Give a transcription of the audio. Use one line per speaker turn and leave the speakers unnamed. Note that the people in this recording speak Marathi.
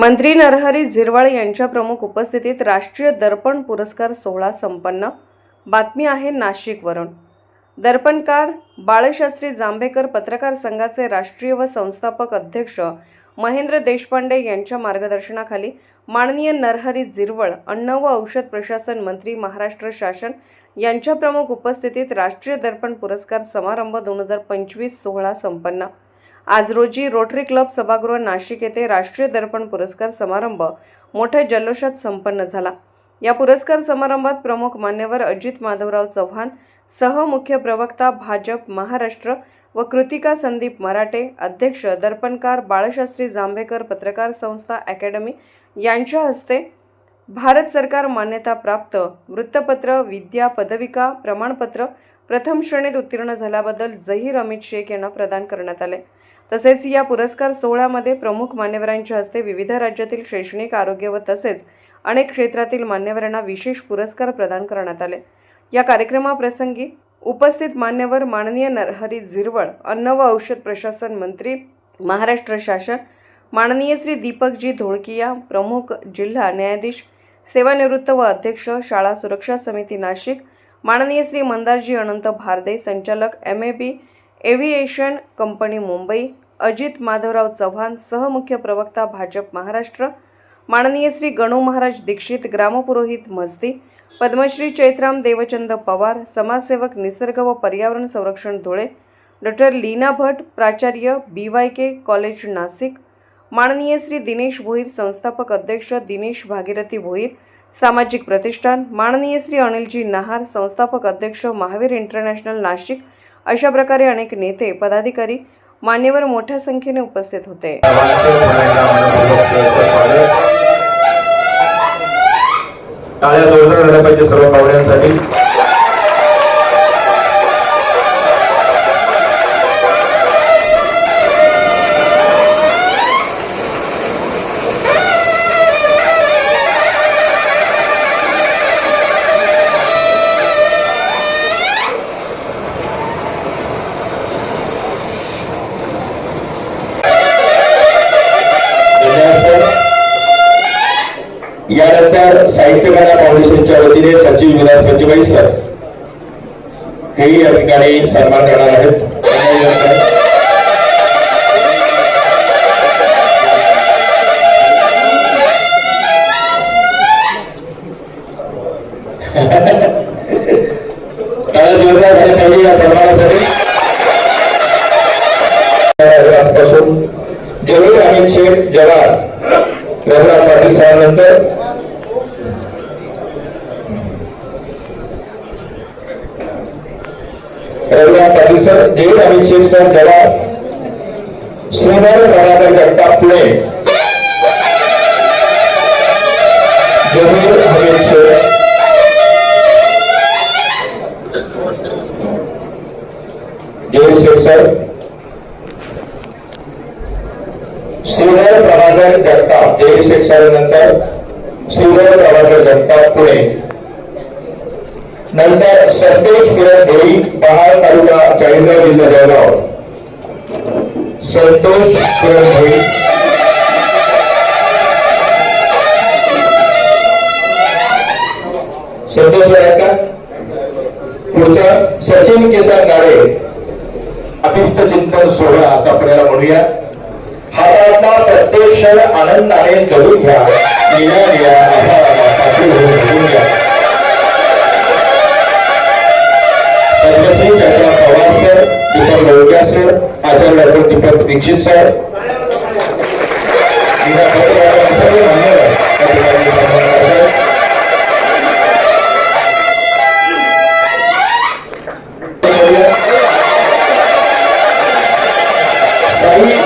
मंत्री नरहरी झिरवाळ यांच्या प्रमुख उपस्थितीत राष्ट्रीय दर्पण पुरस्कार सोहळा संपन्न. बातमी आहे नाशिकवरून दर्पणकार बाळशास्त्री जांभेकर पत्रकार संघाचे राष्ट्रीय व संस्थापक अध्यक्ष महेंद्र देशपांडे यांच्या मार्गदर्शनाखाली माननीय नरहरी झिरवळ अन्न व औषध प्रशासन मंत्री महाराष्ट्र शासन यांच्या प्रमुख उपस्थितीत राष्ट्रीय दर्पण पुरस्कार समारंभ दोन हजार पंचवीस सोहळा संपन्न. आज रोजी रोटरी क्लब सभागृह नाशिक येथे राष्ट्रीय दर्पण पुरस्कार समारंभ मोठ्या जल्लोषात संपन्न झाला. या पुरस्कार समारंभात प्रमुख मान्यवर अजित माधवराव चव्हाण सहमुख्य प्रवक्ता भाजप महाराष्ट्र व कृतिका संदीप मराठे अध्यक्ष दर्पणकार बाळशास्त्री जांभेकर पत्रकार संस्था अकॅडमी यांच्या हस्ते भारत सरकार मान्यताप्राप्त वृत्तपत्र विद्या पदविका प्रमाणपत्र प्रथम श्रेणीत उत्तीर्ण झाल्याबद्दल जहीर अमित शेख यांना प्रदान करण्यात आले. तसेच या पुरस्कार सोहळ्यामध्ये प्रमुख मान्यवरांच्या हस्ते विविध राज्यातील शैक्षणिक आरोग्य व तसेच अनेक क्षेत्रातील मान्यवरांना विशेष पुरस्कार प्रदान करण्यात आले. या कार्यक्रमाप्रसंगी उपस्थित मान्यवर माननीय नरहरी झिरवळ अन्न व औषध प्रशासन मंत्री महाराष्ट्र शासन माननीय श्री दीपकजी धोळकिया प्रमुख जिल्हा न्यायाधीश सेवानिवृत्त व अध्यक्ष शाळा सुरक्षा समिती नाशिक माननीय श्री मंदारजी अनंत भारदे संचालक M A B aviation company Mumbai Ajit Madhavrao Chavan सहमुख्य प्रवक्ता भाजप महाराष्ट्र माननीय श्री गणू महाराज दीक्षित ग्रामपुरोहित मस्ती पद्मश्री चैत्राम देवचंद पवार समाजसेवक निसर्ग व पर्यावरण संरक्षण धुळे डॉक्टर लीना भट प्राचार्य B Y K college Nashik माननीय श्री दिनेश भोईर संस्थापक अध्यक्ष दिनेश भागीरथी भोईर सामाजिक प्रतिष्ठान माननीय श्री अनिलजी नहार संस्थापक अध्यक्ष महावीर इंटरनॅशनल नाशिक अशा प्रकारे अनेक नेते पदाधिकारी मान्यवर मोठ्या संख्येने उपस्थित होते.
टाळ्या जोरदार झाल्या पाहिजे सर्व पाहुण्यांसाठी. यानंतर साहित्यकला फाउंडेशनच्या वतीने सचिव विलास पंचबाई सर हेही या ठिकाणी सन्मान करणार आहेत धन्यवाद. टाळ्या जोरदार झाल्या या सन्मानासाठी आजपासून जरूर अमित शेख जवान रघुनाथ पाटील साहेबांनंतर रघुनाथ पाटील सर देव अमित शेख सर जवान श्रीधर प्रभाकर जगताप पुणे जरूर अमित शेख. जयूर शेख सर श्रीधर प्रभाकर जगताप देव शेख सर नंतर श्रीधर प्रभाकर जगताप पुणे नंतर संतोष किरण भोई पहाड तालुका चाळीसगाव जिल्हा जळगाव. संतोष किरण भोई संतोष आहेत का? पुढचा सचिन केसर नारे. अभिष्ट चिंतन सोहळा असा आपल्याला म्हणूया. हातातला प्रत्येक क्षण आनंदाने जगून घ्या. लिया लिया दीपक दीक्षित सर मीरा खडसे सर्व मान्यवर या ठिकाणी सन्मान करतात. साई